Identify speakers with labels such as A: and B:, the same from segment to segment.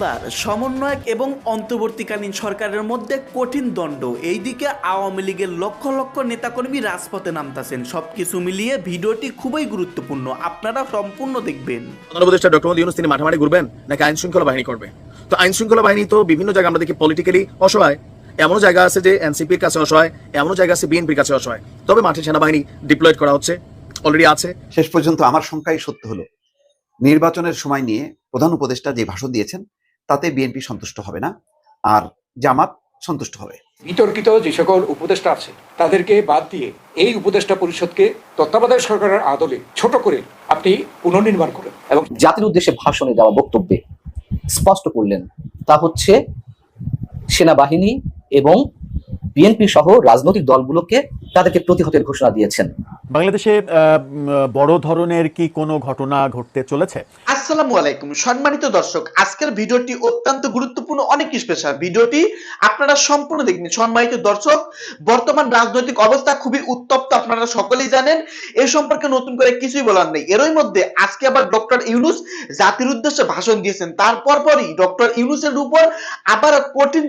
A: এবার সমন্বয়ক এবং অন্তর্বর্তীকালীন সরকারের মধ্যে কঠিন দ্বন্দ্ব। এইদিকে আওয়ামী লীগের লক্ষ লক্ষ নেতাকর্মী রাজপথে নামতাছেন। সবকিছু মিলিয়ে ভিডিওটি খুবই গুরুত্বপূর্ণ। আপনারা সম্পূর্ণ দেখবেন।
B: উপদেষ্টা ডক্টর মোদী ইউনুস তিনি মাঠামারি ঘুরবেন নাকি আইন শৃঙ্খলা বাহিনী করবে? তো আইন শৃঙ্খলা বাহিনী তো বিভিন্ন জায়গায় আমরা দেখি পলিটিক্যালি অসহায়। এমন জায়গা আছে যে এনসিপির কাছে অসহায় এমন জায়গা আছে বিএনপির কাছে অসহায়। তবে মাঠে সেনাবাহিনী ডিপ্লয়েড করা হচ্ছে অলরেডি আছে।
C: শেষ পর্যন্ত আমার সংখ্যাই সত্য হলো নির্বাচনের সময় নিয়ে প্রধান উপদেষ্টা যে ভাষণ দিয়েছেন তাতে বিএনপি সন্তুষ্ট হবে না আর জামাত সন্তুষ্ট হবে।
D: বিতর্কিত যে সকল উপদেষ্টা আছে তাদেরকে বাদ দিয়ে এই উপদেষ্টা পরিষদকে তত্ত্বাবধায়ক সরকারের আদলে ছোট করে আপনি পুনর্নির্মাণ করেন। এবং
E: জাতির উদ্দেশ্যে ভাষণে দেওয়া বক্তব্যে স্পষ্ট করলেন তা হচ্ছে সেনাবাহিনী এবং বিএনপি সহ রাজনৈতিক দলগুলোকে তাদেরকে প্রতিহতের ঘোষণা দিয়েছেন।
F: বাংলাদেশে বড় ধরনের কি কোনো ঘটনা ঘটতে চলেছে?
G: আসসালামু আলাইকুম। সম্মানিত দর্শক আজকের ভিডিওটি অত্যন্ত গুরুত্বপূর্ণ অনেক স্পেশাল ভিডিওটি আপনারা সম্পূর্ণ দেখবেন। সম্মানিত দর্শক বর্তমান রাজনৈতিক অবস্থা খুবই উত্তপ্ত আপনারা সকলেই জানেন। এ সম্পর্কে নতুন করে কিছুই বলার নেই। এরই মধ্যে আজকে আবার ডক্টর ইউনুস জাতির উদ্দেশ্যে ভাষণ দিয়েছেন। তারপর পরই ডক্টর ইউনুসের উপর আবার কঠিন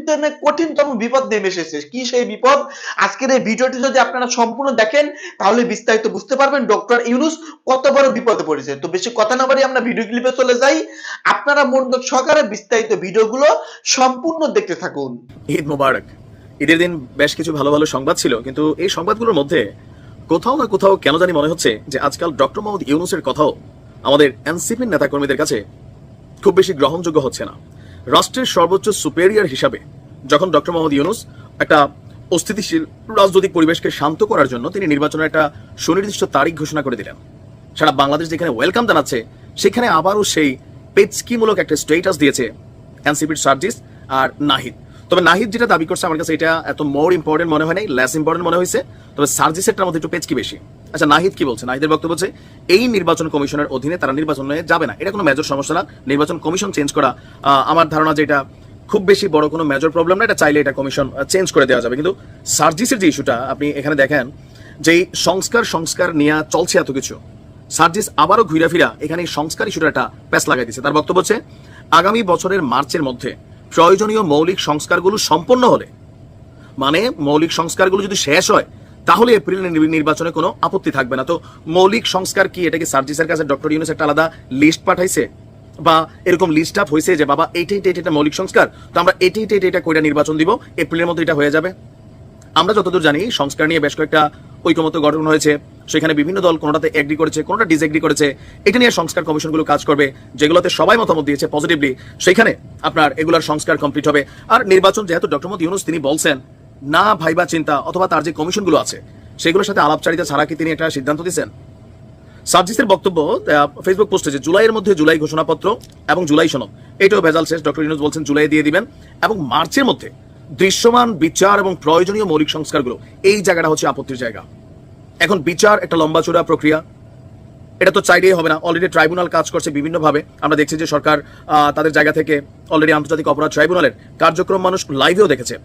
G: কঠিনতম বিপদ নেমে এসেছে। কি সেই বিপদ। আজকের এই ভিডিওটি যদি আপনারা সম্পূর্ণ দেখেন, তাহলে বিস্তারিত বুঝতে পারবেন ডক্টর ইউনুস কত বড় বিপদে পড়েছে। তো বেশি কথা না বাড়ি আমরা ভিডিও ক্লিপে চলে যাই। আপনারা মনোযোগ সহকারে বিস্তারিত ভিডিওগুলো সম্পূর্ণ দেখতে থাকুন।
B: ঈদ মোবারক। ঈদের দিন বেশ কিছু ভালো ভালো সংবাদ ছিল, কিন্তু এই সংবাদগুলোর মধ্যে কোথাও না কোথাও কেন জানি মনে হচ্ছে যে আজকাল ডক্টর মোহাম্মদ ইউনুসের কথাও আমাদের এনসিপির নেতাকর্মীদের কাছে খুব বেশি গ্রহণযোগ্য হচ্ছে না। রাষ্ট্রের সর্বোচ্চ সুপেরিয়র হিসাবে যখন ডক্টর মোহাম্মদ ইউনুস একটা অস্থিতিশীল রাজনৈতিক পরিবেশকে শান্ত করার জন্য তিনি নির্বাচনের একটা সুনির্দিষ্ট তারিখ ঘোষণা করে দিলেন। সারা বাংলাদেশ যেখানে ওয়েলকাম জানাচ্ছে, সেখানে আবারও সেই পেচকিমূলক একটা স্টেটাস দিয়েছে এনসিপির সার্জিস আর নাহিদ। তবে নাহিদ যেটা দাবি করছে, আমার কাছে এটা এত মোর ইম্পর্টেন্ট মনে হয় নাই লেস ইম্পর্টেন্ট মনে হয়েছে। তবে সার্জিসেরটার মধ্যে একটু পেচকি বেশি। আচ্ছা নাহিদ কি বলছে? নাহিদের বক্তব্য হচ্ছে, এই নির্বাচন কমিশনের অধীনে তারা নির্বাচনে যাবে না। এটা কোনো মেজর সমস্যা না। নির্বাচন কমিশন চেঞ্জ করা আমার ধারণা যে এটা খুব বেশি বড় কোনো মেজর প্রবলেম না, এটা চাইলে এটা কমিশন চেঞ্জ করে দেওয়া যাবে। কিন্তু সার্জিসের যে ইস্যুটা আপনি এখানে দেখেন যে সংস্কার সংস্কার নিয়ে চলছে এত কিছু, সার্জিস আবারও ঘুরে ফিরা এখানে সংস্কার ইস্যুটা একটা প্যাস লাগাই দিচ্ছে তার বক্তব্য হচ্ছে, আগামী বছরের মার্চের মধ্যে প্রয়োজনীয় মৌলিক সংস্কারগুলো সম্পন্ন হলে মানে মৌলিক সংস্কারগুলো যদি শেষ হয়, তাহলে এপ্রিল নির্বাচনে কোনো আপত্তি থাকবে না। তো মৌলিক সংস্কার কি? এটা কি সার্জিসের কাছে ডক্টর ইউনুস একটা আলাদা লিস্ট পাঠাইছে? বা এরকম লিস্ট আপ হয়েছে যে, বাবা, এইটা এইটা এইটা মৌলিক সংস্কার, তো আমরা এইটা এইটা এটা কইরা নির্বাচন দিব এপ্রিলের মধ্যে এটা হয়ে যাবে। আমরা যতদূর জানি, সংস্কার নিয়ে বেশ কয়েকটা ঐকমত্য গঠন হয়েছে। সেখানে বিভিন্ন দল কোনোটাতে এগ্রি করেছে, কোনোটা ডিসএগ্রি করেছে। এটা নিয়ে সংস্কার কমিশনগুলো কাজ করবে, যেগুলোতে সবাই মতামত দিয়েছে পজিটিভলি সেখানে আপনার এগুলার সংস্কার কমপ্লিট হবে। আর নির্বাচন যেহেতু ডক্টর মোদী ইউনুস তিনি বলছেন, না ভাইবা চিন্তা অথবা তার যে কমিশনগুলো আছে, সেগুলোর সাথে আলাপচারিতা ছাড়া কি তিনি একটা সিদ্ধান্ত দিয়েছেন সার্জিসের বক্তব্য ফেসবুক পোস্টে যে জুলাইয়ের মধ্যে জুলাই ঘোষণাপত্র এবং জুলাই সনদ, এটাও ভেজাল শেষ। ডক্টর ইউনুস বলছেন জুলাই দিয়ে দিবেন। এবং মার্চের মধ্যে দৃশ্যমান বিচার এবং প্রয়োজনীয় মৌলিক সংস্কারগুলো, এই জায়গাটা হচ্ছে আপত্তির জায়গা। এখন বিচার একটা লম্বা চূড়া প্রক্রিয়া। এটা তো চাইলেই হবে না। অলরেডি ট্রাইব্যুনাল কাজ করছে বিভিন্নভাবে। আমরা দেখছি যে সরকার তাদের জায়গা থেকে অলরেডি আন্তর্জাতিক অপরাধ ট্রাইব্যুনালের কার্যক্রম মানুষ লাইভেও দেখেছে।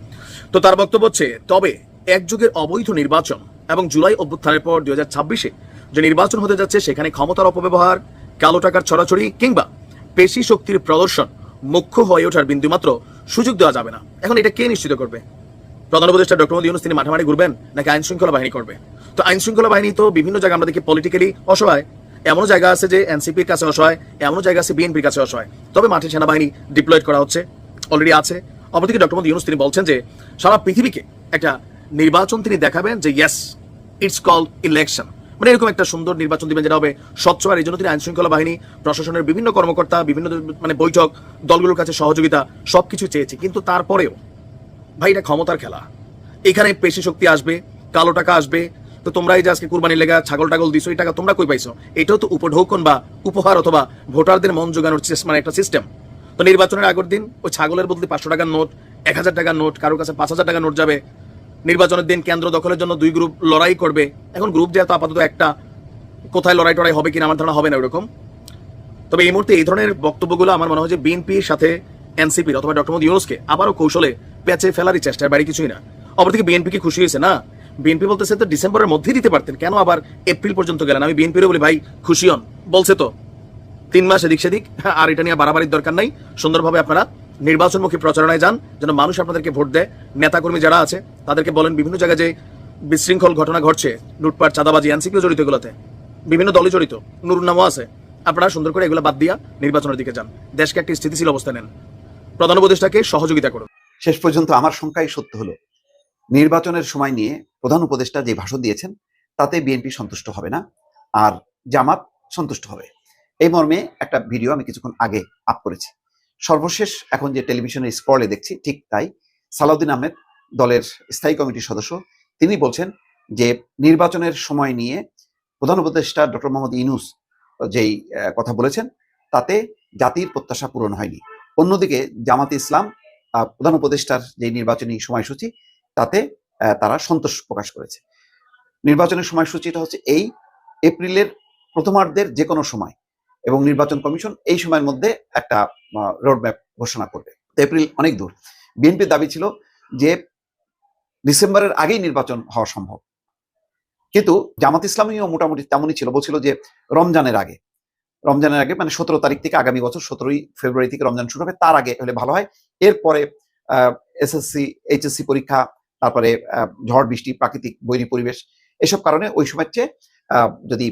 B: তো তার বক্তব্য হচ্ছে, তবে এক যুগের অবৈধ নির্বাচন এবং জুলাই অভ্যুত্থানের পর দুই হাজার ছাব্বিশে যে নির্বাচন হতে যাচ্ছে, সেখানে ক্ষমতার অপব্যবহার, কালো টাকার ছড়াছড়ি কিংবা পেশি শক্তির প্রদর্শন মুখ্য হয়ে ওঠার বিন্দুমাত্র সুযোগ দেওয়া যাবে না। এখন এটা কে নিশ্চিত করবে? প্রধান উপদেষ্টা ডক্টর মোদী ইউনুস তিনি মাঠামারি ঘুরবেন নাকি আইন শৃঙ্খলা বাহিনী করবে? তো আইন শৃঙ্খলা বাহিনী তো বিভিন্ন জায়গায় আমরা দেখি পলিটিক্যালি অসহায়। এমন জায়গা আছে যে এনসিপির কাছে অসহায় এমন জায়গা আছে বিএনপির কাছে অসহায়। তবে মাঠে সেনাবাহিনী ডিপ্লয়েড করা হচ্ছে অলরেডি আছে। অপরদিকে ডক্টর মোদী ইউনুস তিনি বলছেন যে সারা পৃথিবীকে একটা নির্বাচন তিনি দেখাবেন যে ইয়েস ইটস কল ইলেকশন মানে এরকম একটা সুন্দর নির্বাচন দিবেন যেটা হবে স্বচ্ছ আর এই জন্য তিনি আইন শৃঙ্খলা বাহিনী, প্রশাসনের বিভিন্ন কর্মকর্তা, বিভিন্ন মানে বৈঠক, দলগুলোর কাছে সহযোগিতা, সবকিছু চেয়েছে। কিন্তু তারপরেও, ভাই, এটা ক্ষমতার খেলা। এখানে পেশি শক্তি আসবে, কালো টাকা আসবে। তো তোমরা এই যে আজকে কুরবানি লেগা ছাগল টাগল দিছো, এই টাকা তোমরা কই পাইছো? এটাও তো উপঢৌকন বা উপহার অথবা ভোটারদের মন জোগানোর মানে একটা সিস্টেম তো নির্বাচনের আগের দিন ওই ছাগলের বদলে পাঁচশো টাকার নোট, এক হাজার টাকার নোট, কারোর কাছে পাঁচ হাজার টাকার নোট যাবে। নির্বাচনের দিন কেন্দ্র দখলের জন্য দুই গ্রুপ লড়াই করবে। এখন গ্রুপ যেহেতু আপাতত একটা, কোথায় লড়াই টড়াই হবে কিনা আমার ধারণা হবে না ওরকম। তবে এই মুহূর্তে এই ধরনের বক্তব্যগুলো আমার মনে হয় যে বিএনপির সাথে এনসিপির অথবা ডক্টর মোদী ইউনুসকে আবারও কৌশলে পেঁচে ফেলারই চেষ্টার বাড়ি কিছুই না। অপরদিকে বিএনপি কি খুশি হয়েছে? না। বিএনপি বলতেছে তো ডিসেম্বরের মধ্যেই দিতে পারতেন, কেন আবার এপ্রিল পর্যন্ত গেলেন? আমি বিএনপিরও বলি, ভাই, খুশি হন। বলছে তো, তিন মাস এদিক সেদিক, আর এটা নিয়ে বাড়াবাড়ির দরকার নাই। সুন্দরভাবে আপনারা নির্বাচনমুখী প্রচারণায় যান, যেন মানুষ আপনাদেরকে ভোট দেয়। নেতাকর্মী যারা আছে, তাদেরকে বলেন বিভিন্ন জায়গায় যে বিশৃঙ্খল ঘটনা ঘটছে, লুটপাট, চাঁদাবাজি এনসিপিও জড়িত এগুলোতে। বিভিন্ন দলই জড়িত। নুরুর নামও আছে। আপনারা সুন্দর করে এগুলো বাদ দিয়া নির্বাচনের দিকে যান। দেশকে একটি স্থিতিশীল অবস্থা নেন। প্রধান উপদেষ্টাকে সহযোগিতা করুন।
C: শেষ পর্যন্ত আমার সংখ্যাই সত্য হলো, নির্বাচনের সময় নিয়ে প্রধান উপদেষ্টা যে ভাষণ দিয়েছেন, তাতে বিএনপি সন্তুষ্ট হবে না, আর জামাত সন্তুষ্ট হবে। এই মর্মে একটা ভিডিও আমি কিছুক্ষণ আগে আপ করেছি। সর্বশেষ এখন যে টেলিভিশনের স্ক্রলে দেখছি, ঠিক তাই সালাউদ্দিন আহমেদ দলের স্থায়ী কমিটির সদস্য, তিনি বলছেন যে নির্বাচনের সময় নিয়ে প্রধান উপদেষ্টা ডক্টর মোহাম্মদ ইনুস যেই কথা বলেছেন, তাতে জাতির প্রত্যাশা পূরণ হয়নি। অন্যদিকে জামাতে ইসলাম প্রধান উপদেষ্টার যে নির্বাচনী সময়সূচি, তাতে তারা সন্তোষ প্রকাশ করেছে। নির্বাচনের সময়সূচিটা হচ্ছে এই এপ্রিলের প্রথমার্ধের যে কোনো সময় এবং নির্বাচন কমিশন এই সময়ের মধ্যে একটা রোডম্যাপ ঘোষণা করবে। এপ্রিল অনেক দূর। বিএনপির দাবি ছিল যে ডিসেম্বরের আগেই নির্বাচন হওয়া সম্ভব। কিন্তু জামাত ইসলামীও মোটামুটি তেমনই ছিল। বলছিল যে রমজানের আগে। রমজানের আগে মানে সতেরো তারিখ থেকে আগামী বছর সতেরোই ফেব্রুয়ারি থেকে রমজান শুরু হবে। তার আগে হলে ভালো হয়। এরপরে এসএসসি এইচএসসি পরীক্ষা, তারপরে ঝড় বৃষ্টি, প্রাকৃতিক বৈরী পরিবেশ, এসব কারণে ওই সময়ের চেয়ে যদি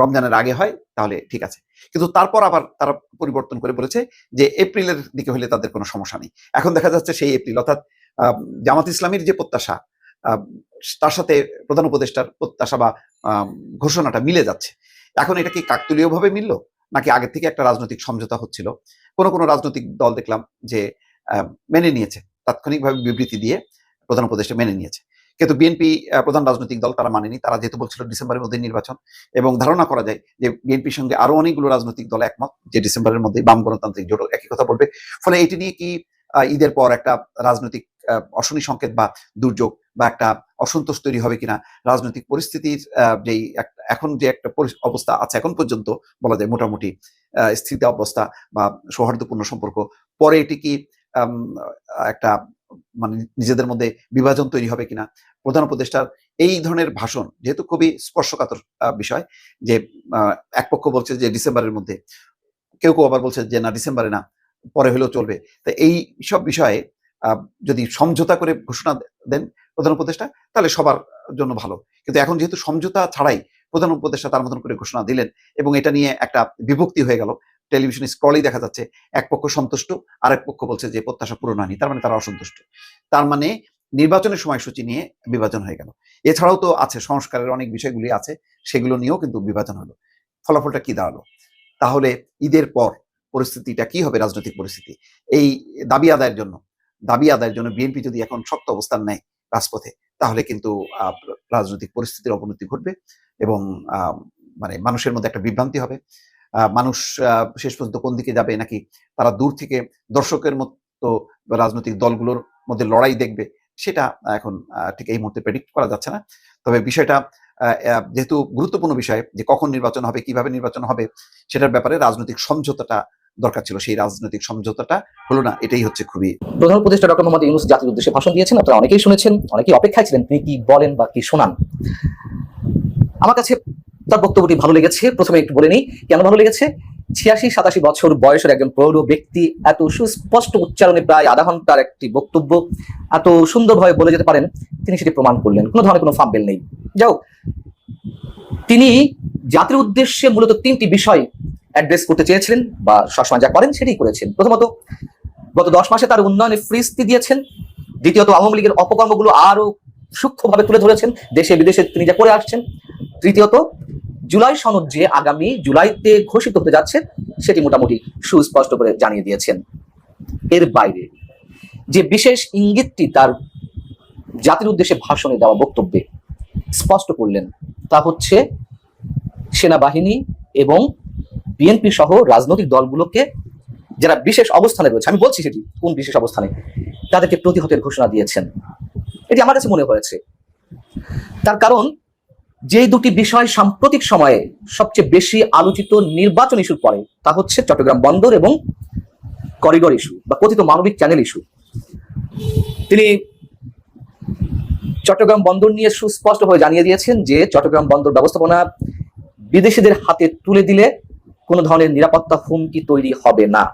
C: রমজানের আগে হয়, তাহলে ঠিক আছে। কিন্তু তারপর আবার তারা পরিবর্তন করে বলেছে যে এপ্রিলের দিকে হলে তাদের কোনো সমস্যা নেই। এখন দেখা যাচ্ছে সেই এপ্রিল, অর্থাৎ জামাত ইসলামীর যে প্রত্যাশা তার সাথে প্রধান উপদেষ্টার প্রত্যাশা বা ঘোষণাটা মিলে যাচ্ছে। এখন এটা কি কাকতুলীয় ভাবে মিললো? নাকি আগে থেকে একটা রাজনৈতিক সমঝোতা হচ্ছিল? কোনো কোনো রাজনৈতিক দল দেখলাম যে মেনে নিয়েছে। তাৎক্ষণিকভাবে বিবৃতি দিয়ে প্রধান উপদেষ্টা মেনে নিয়েছে। কিন্তু বিএনপি প্রধান রাজনৈতিক দল তারা মানেনি। তারা যেহেতু বলছিল ডিসেম্বরের মধ্যে নির্বাচন এবং ধারণা করা যায় যে বিএনপির সঙ্গে আরও অনেকগুলো রাজনৈতিক দল একমত যে ডিসেম্বরের মধ্যে বাম গণতান্ত্রিক জোট একই কথা বলবে। ফলে এটি নিয়ে কি ঈদের পর একটা রাজনৈতিক অশনি সংকেত বা দুর্যোগ বা একটা অসন্তোষ তৈরি হবে কিনা, রাজনৈতিক পরিস্থিতির যেই এখন যে একটা অবস্থা আছে এখন পর্যন্ত বলা যায় মোটামুটি স্থিতি অবস্থা বা সৌহার্দ্যপূর্ণ সম্পর্ক। পরে এটি কি একটা মানে নিজেদের মধ্যে বিভাজন তৈরি হবে কিনা, প্রধান উপদেষ্টার এই ধরনের ভাষণ যেহেতু খুবই স্পর্শকাতর বিষয় যে এক পক্ষ বলছে যে ডিসেম্বরের মধ্যে, কেউ কেউ আবার বলছে যে না, ডিসেম্বরে না, পরে হলেও চলবে। তো এই সব বিষয়ে যদি সমঝোতা করে ঘোষণা দেন প্রধান উপদেষ্টা, তাহলে সবার জন্য ভালো। কিন্তু এখন যেহেতু সমঝোতা ছাড়াই প্রধান উপদেষ্টা তার মতন করে ঘোষণা দিলেন এবং এটা নিয়ে একটা বিভক্তি হয়ে গেল টেলিভিশন স্ক্রলেই দেখা যাচ্ছে এক পক্ষ সন্তুষ্ট আর এক পক্ষ বলছে যে প্রত্যাশা পূরণ হয়নি, তার মানে তারা অসন্তুষ্ট। তার মানে নির্বাচনের সময়সূচি নিয়ে বিভাজন হয়ে গেল। এছাড়াও তো আছে, সংস্কারের অনেক বিষয়গুলি আছে, সেগুলো নিয়েও কিন্তু বিভাজন হলো। ফলাফলটা কি দাঁড়াল? তাহলে ঈদের পর পরিস্থিতিটা কি হবে, রাজনৈতিক পরিস্থিতি? এই দাবি আদায়ের জন্য, দাবি আদায়ের জন্য বিএনপি যদি এখন শক্ত অবস্থান নেয় রাজপথে, তাহলে কিন্তু রাজনৈতিক পরিস্থিতির অবনতি ঘটবে এবং মানে মানুষের মধ্যে একটা বিভ্রান্তি হবে। মানুষ শেষ পর্যন্ত কোন দিকে যাবে নাকি তারা দূর থেকে দর্শকের মতো রাজনৈতিক দলগুলোর মধ্যে লড়াই দেখবে, সেটা এখন ঠিক এই মুহূর্তে প্রেডিক্ট করা যাচ্ছে না। তবে বিষয়টা যেহেতু গুরুত্বপূর্ণ বিষয় যে কখন নির্বাচন হবে, কীভাবে নির্বাচন হবে, সেটার ব্যাপারে রাজনৈতিক সমঝোতাটা দরকার ছিল। সেই রাজনৈতিক সমঝোতাটা হলো না, এটাই হচ্ছে খুবই
E: প্রধান উপদেষ্টা ডক্টর মোহাম্মদ ইউনুস জাতির উদ্দেশ্যে ভাষণ দিয়েছেন, আপনারা অনেকেই শুনেছেন, অনেকেই অপেক্ষায় ছিলেন, তিনি কি বলেন বা কি শোনান। আমার কাছে তার বক্তব্যটি ভালো লেগেছে। প্রথমে একটু বলে নিই, কেন ভালো লেগেছে? ছিয়াশি, সাতাশি বছর বয়সের একজন প্রৌঢ় ব্যক্তি এত সুস্পষ্ট উচ্চারণে প্রায় আধা ঘণ্টার একটি বক্তব্য, এত সুন্দরভাবে বলে যেতে পারেন, তিনি সেটি প্রমাণ করলেন। কোনো ধরনের কোনো ফাম্বেল নেই। যাও তিনি জাতির উদ্দেশ্যে মূলত তিনটি বিষয় অ্যাড্রেস করতে চেয়েছিলেন বা সবসময় যা করেন সেটাই করেছেন। প্রথমত, গত দশ মাসে তার উন্নয়নে ফ্রিস্তি দিয়েছেন। দ্বিতীয়ত, আওয়ামী লীগের অপকর্মগুলো আরও সূক্ষ্মভাবে তুলে ধরেছেন। দেশে বিদেশে তিনি যা করে আসছেন। তৃতীয়ত জুলাই সনদ যে আগামী জুলাইতে ঘোষিত হতে যাচ্ছে, সেটি মোটামুটি সুস্পষ্ট করে জানিয়ে দিয়েছেন। এর বাইরে, যে বিশেষ ইঙ্গিতটি তার জাতির উদ্দেশ্যে ভাষণে দেওয়া বক্তব্যে স্পষ্ট করলেন, তা হচ্ছে সেনাবাহিনী এবং বিএনপি সহ রাজনৈতিক দলগুলোকে যারা বিশেষ অবস্থানে রয়েছে, আমি বলছি সেটি, কোন বিশেষ অবস্থানে, তাদেরকে প্রতিহতের ঘোষণা দিয়েছেন। এটি আমার কাছে মনে হয়েছে। তার কারণ যে দুটি বিষয় সাম্প্রতিক সময়ে সবচেয়ে বেশি আলোচিত নির্বাচন ইস্যুর পরে, তা হচ্ছে চট্টগ্রাম বন্দর এবং করিডোর ইস্যু বা কথিত মানবিক চ্যানেল ইস্যু। তিনি চট্টগ্রাম বন্দর নিয়ে সুস্পষ্টভাবে জানিয়ে দিয়েছেন যে, চট্টগ্রাম বন্দর ব্যবস্থাপনা বিদেশিদের হাতে তুলে দিলে কোনো ধরনের নিরাপত্তা হুমকি তৈরি হবে না।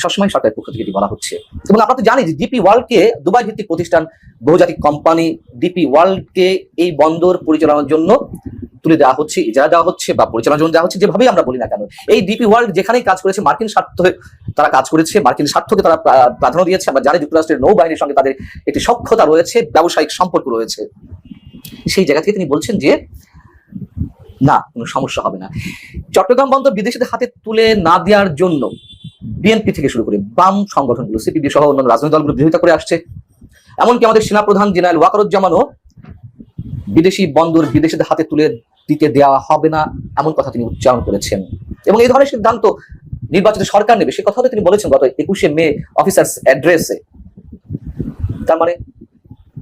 E: সবসময় সরকারের পক্ষ থেকে এটি বলা হচ্ছে। এবং আমরা তো জানি যে ডিপি ওয়ার্ল্ডকে দুবাই ভিত্তিক প্রতিষ্ঠান, বহুজাতিক কোম্পানি ডিপি ওয়ার্ল্ডকে এই বন্দর পরিচালনার জন্য তুলে দেওয়া হচ্ছে, ইজারা দেওয়া হচ্ছে বা পরিচালনার জন্য দেওয়া হচ্ছে, যেভাবেই আমরা বলি না কেন। এই ডিপি ওয়ার্ল্ড যেখানেই কাজ করেছে, মার্কিন স্বার্থ তারা কাজ করেছে, মার্কিন স্বার্থকে তারা প্রা- প্রাধান্য দিয়েছে। আমরা জানি যুক্তরাষ্ট্রের নৌবাহিনীর সঙ্গে তাদের একটি সক্ষতা রয়েছে, ব্যবসায়িক সম্পর্ক রয়েছে। সেই জায়গা থেকে তিনি বলছেন যে, না, কোনো সমস্যা হবে না। চট্টগ্রাম বন্দর বিদেশিদের হাতে তুলে না দেওয়ার জন্য বিএনপি থেকে শুরু করে বাম সংগঠনগুলো সিপিবি সহ অন্যান্য রাজনৈতিক দলগুলো বিরোধিতা করে আসছে। এমনকি আমাদের সেনাপ্রধান জেনারেল ওয়াকারুজ্জামানও বিদেশি বন্দর বিদেশিদের হাতে তুলে দিতে দেওয়া হবে না, এমন কথা তিনি উচ্চারণ করেছেন। এবং এই ধরনের সিদ্ধান্ত নির্বাচিত সরকার নেবে, সে কথা তিনি বলেছেন গত একুশে মে অফিসার্স অ্যাড্রেসে। তার মানে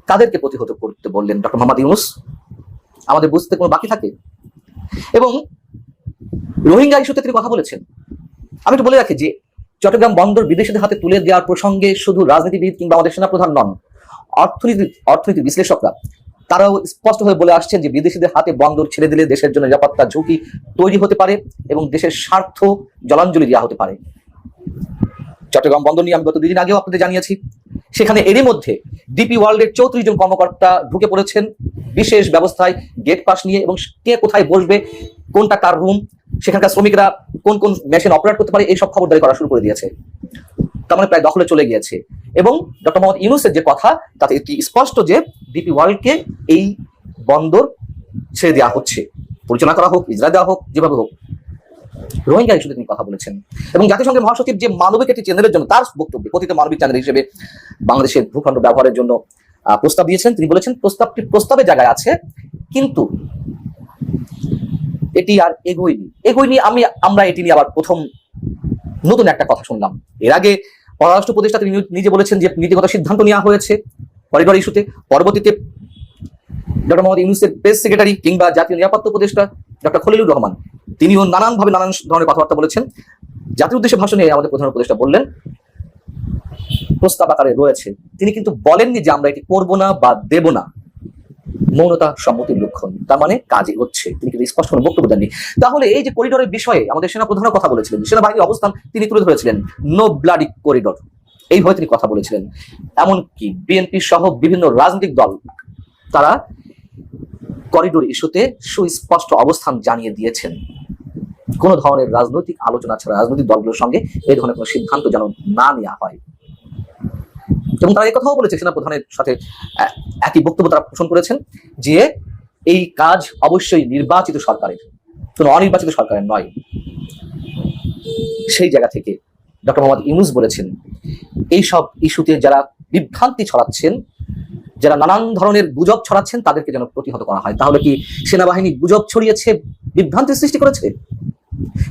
E: তাদেরকে প্রতিহত করতে বললেন ডক্টর মোহাম্মদ ইউনুস। আমাদের বুঝতে কোনো বাকি থাকে? এবং রোহিঙ্গা ইস্যুতে তিনি কথা বলেছেন। আমি একটু বলে রাখি যে চট্টগ্রাম বন্দর বিদেশিদের হাতে তুলে দেওয়ার প্রসঙ্গে শুধু রাজনীতিবিদ কিংবা আমাদের সেনাপ্রধান নন, অর্থনীতি অর্থনীতি বিশ্লেষকরা। তারাও স্পষ্ট হয়ে বলে আসছেন যে বিদেশিদের হাতে বন্দর ছেড়ে দিলে দেশের জন্য নিরাপত্তা ঝুঁকি তৈরি হতে পারে এবং দেশের স্বার্থ জলাঞ্জলি দেওয়া হতে পারে। চট্টগ্রাম বন্দর নিয়ে আমি গত দুদিন আগেও আপনাদের জানিয়েছি। সেখানে এরই মধ্যে ডিপি ওয়ার্ল্ডের চৌত্রিশ জন কর্মকর্তা ঢুকে পড়েছেন। বিশেষ ব্যবস্থায় গেট পাস নিয়ে এবং কে কোথায় বসবে, কোনটা কার রুম, সেখানকার শ্রমিকরা কোন কোন মেশিন অপারেট করতে পারে, এইসব খবরদারি করা শুরু করে দিয়েছে। তার মানে প্রায় দখলে চলে গিয়েছে। এবং ডক্টর মোহাম্মদ ইউনুসের যে কথা, তাতে স্পষ্ট যে ডিপি ওয়ার্ল্ডকে এই বন্দর ছেড়ে দেওয়া হচ্ছে। পরিচালনা করা হোক ইজরা দেওয়া হোক, যেভাবে হোক। রোহিঙ্গা ইস্যুতে তিনি কথা বলেছেন। এবং জাতিসংঘের মহাসচিব যে মানবিক একটি চ্যানেলের জন্য তার বক্তব্যে কথিত মানবিক চ্যানেল হিসেবে বাংলাদেশের ভূখণ্ড ব্যবহারের জন্য প্রস্তাব দিয়েছেন। তিনি বলেছেন, প্রস্তাবটি প্রস্তাবের জায়গায় আছে, কিন্তু এটি আর এগোয়নি। এগোয়নি আমি, আমরা এটি নিয়ে আবার প্রথম নতুন একটা কথা শুনলাম। এর আগে পররাষ্ট্র উপদেষ্টা তিনি নিজে বলেছেন যে নীতিগত সিদ্ধান্ত নেওয়া হয়েছে করিডর ইস্যুতে পরবর্তীতে ডক্টর মোহাম্মদ ইউনুসের প্রেস সেক্রেটারি কিংবা জাতীয় নিরাপত্তা উপদেষ্টা ডক্টর খলিলুর রহমান, তিনিও নানানভাবে নানান ধরনের কথাবার্তা বলেছেন। জাতির উদ্দেশ্যে ভাষণে আমাদের প্রধান উপদেষ্টা বললেন, প্রস্তাব আকারে রয়েছে। তিনি কিন্তু বলেননি যে আমরা এটি করব না বা দেব না। মৌনতা সম্মতির লক্ষণ। তার মানে কাজই হচ্ছে। তিনি কিন্তু স্পষ্ট কোনো বক্তব্য দেননি। তাহলে এই যে করিডোরের বিষয়ে আমাদের সেনা প্রধানও কথা বলেছিলেন। সেনাবাহিনীর অবস্থান তিনি তুলে ধরেছিলেন নো ব্লাডি করিডোর। এইভাবে তিনি কথা বলেছিলেন। এমনকি বিএনপি সহ বিভিন্ন রাজনৈতিক দল, তারা করিডোর ইস্যুতে সুস্পষ্ট অবস্থান জানিয়ে দিয়েছেন। কোনো ধরনের রাজনৈতিক আলোচনা ছাড়া রাজনৈতিক দলগুলোর সঙ্গে এই ধরনের কোনো সিদ্ধান্ত যেন না নেওয়া হয়। এবং তারা এই কথাও বলেছে সেনা প্রধানের সাথে একই বক্তব্য তারা পোষণ করেছেন যে এই কাজ অবশ্যই নির্বাচিত সরকারের। কোনো অনির্বাচিত সরকারের নয়। সেই জায়গা থেকে ডক্টর মোহাম্মদ ইউনুস বলেছেন এই সব ইস্যুতে যারা বিভ্রান্তি ছড়াচ্ছেন, যারা নানান ধরনের গুজব ছড়াচ্ছেন, তাদেরকে যেন প্রতিহত করা হয়। তাহলে কি সেনাবাহিনী গুজব ছড়িয়েছে, বিভ্রান্তি সৃষ্টি করেছে?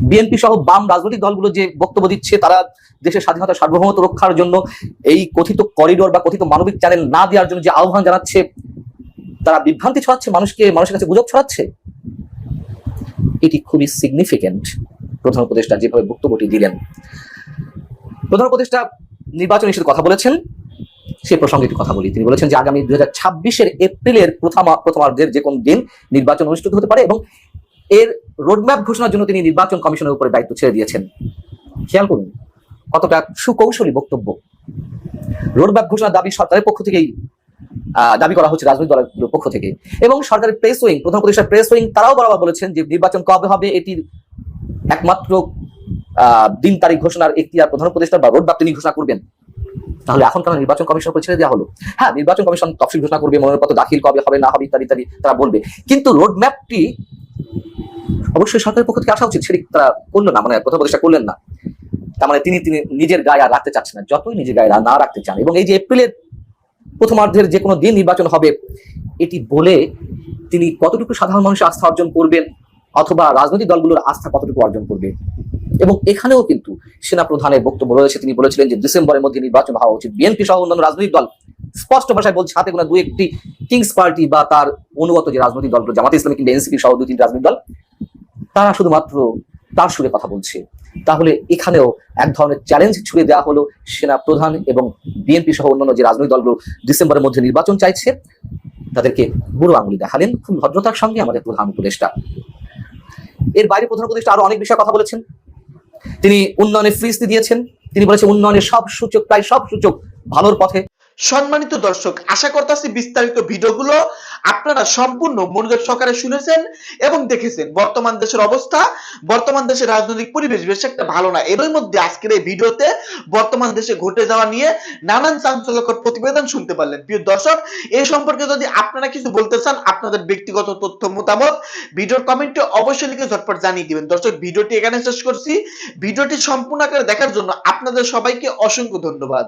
E: বিএনপি সহ বাম রাজনৈতিক দলগুলো যে বক্তব্য দিচ্ছে, তারা দেশের স্বাধীনতা সার্বভৌমত্ব রক্ষার জন্য এই কথিত করিডোর বা কথিত মানবিক চ্যানেল না দেওয়ার জন্য যে আহ্বান জানাচ্ছে, তারা বিভ্রান্তি ছড়াচ্ছে, মানুষকে, মানুষের কাছে গুজব ছড়াচ্ছে? এটি খুবই সিগনিফিকেন্ট প্রধান উপদেষ্টা যেভাবে বক্তব্যটি দিলেন। প্রধান উপদেষ্টা নির্বাচন ইস্যুতে কথা বলেছেন, সে প্রসঙ্গে একটু কথা বলি। তিনি বলেছেন যে আগামী দুই হাজার ছাব্বিশের এপ্রিলের প্রথম, প্রথমার্ধের যে কোনো দিন নির্বাচন অনুষ্ঠিত হতে পারে এবং এর রোডম্যাপ ঘোষণার জন্য তিনি নির্বাচন কমিশনের উপরে দায়িত্ব ছেড়ে দিয়েছেন। খেয়াল করুন, কতটা সুকৌশলী বক্তব্য। রোডম্যাপ ঘোষণার দাবি সরকারের পক্ষ থেকেই দাবি করা হচ্ছে রাজনৈতিক দলের পক্ষ থেকে। এবং সরকারের প্রেস উইং প্রধান উপদেষ্টা প্রেস উইং তারাও বরাবর বলেছেন যে নির্বাচন কবে হবে এটির একমাত্র দিন তারিখ ঘোষণার এখতিয়ার প্রধান উপদেষ্টা বা রোডম্যাপ তিনি ঘোষণা করবেন। তাহলে এখন কেন নির্বাচন কমিশন ছেড়ে দেওয়া হলো? হ্যাঁ নির্বাচন কমিশন তফসিল ঘোষণা করবে, মনোনয়নপত্র দাখিল কবে হবে, না হবে ইত্যাদি ইত্যাদি তারা বলবে। কিন্তু রোডম্যাপটি অবশ্যই সরকারের পক্ষ থেকে আসা উচিত, সেটি তারা করল না মানে প্রধান উপদেষ্টা করলেন না। তার মানে তিনি তিনি নিজের গায়ে আর রাখতে চাচ্ছেন না, যতই নিজের গায়ে না রাখতে চান। এবং এই যে এপ্রিলের প্রথমার্ধের যে কোনো দিন নির্বাচন হবে, এটি বলে তিনি কতটুকু সাধারণ মানুষের আস্থা অর্জন করবেন, অথবা রাজনৈতিক দলগুলোর আস্থা কতটুকু অর্জন করবে। এবং এখানেও কিন্তু সেনা প্রধানের বক্তব্য রয়েছে, তিনি বলেছিলেন যে ডিসেম্বরের মধ্যে নির্বাচন হওয়া উচিত। বিএনপি সহ অন্যান্য রাজনৈতিক দল স্পষ্ট ভাষায় বলছে, হাতে কোনো দু একটি কিংস পার্টি বা তার অনুগত যে রাজনৈতিক দলগুলো, জামাত ইসলামী কিংবা এনসিপি সহ দুই তিনটি রাজনৈতিক দল, তারা শুধুমাত্র তার সুরে কথা বলছে। তাহলে এখানেও এক ধরনের চ্যালেঞ্জ ছুড়ে দেওয়া হলো সেনা প্রধান এবং বিএনপি সহ অন্যান্য যে রাজনৈতিক দলগুলো ডিসেম্বরের মধ্যে নির্বাচন চাইছে, তাদেরকে বুড়ো আঙুলি দেখালেন খুব ভদ্রতার সঙ্গে আমাদের প্রধান উপদেষ্টা। এর বাইরে প্রধান উপদেষ্টা আরও অনেক বিষয়ে কথা বলেছেন। তিনি উন্নয়নের ফ্রিস্তি দিয়েছেন। তিনি বলেছেন উন্নয়নের সব সূচক, প্রায় সব সূচক ভালোর পথে
G: সম্মানিত দর্শক, আশা করতেছি বিস্তারিত ভিডিওগুলো আপনারা সম্পূর্ণ মনোযোগ সহকারে শুনেছেন এবং দেখেছেন। বর্তমান দেশের অবস্থা, বর্তমান দেশের রাজনৈতিক পরিবেশ বেশ একটা ভালো না। এরই মধ্যে আজকের এই ভিডিওতে বর্তমান দেশে ঘটে যাওয়া নিয়ে নানান চাঞ্চল্যকর প্রতিবেদন শুনতে পারলেন। প্রিয় দর্শক এই সম্পর্কে যদি আপনারা কিছু বলতে চান, আপনাদের ব্যক্তিগত তথ্য মতামত ভিডিওর কমেন্টে অবশ্যই লিখে ঝটপট জানিয়ে দিবেন। দর্শক, ভিডিওটি এখানে শেষ করছি। ভিডিওটি সম্পূর্ণ আকারে দেখার জন্য আপনাদের সবাইকে অসংখ্য ধন্যবাদ।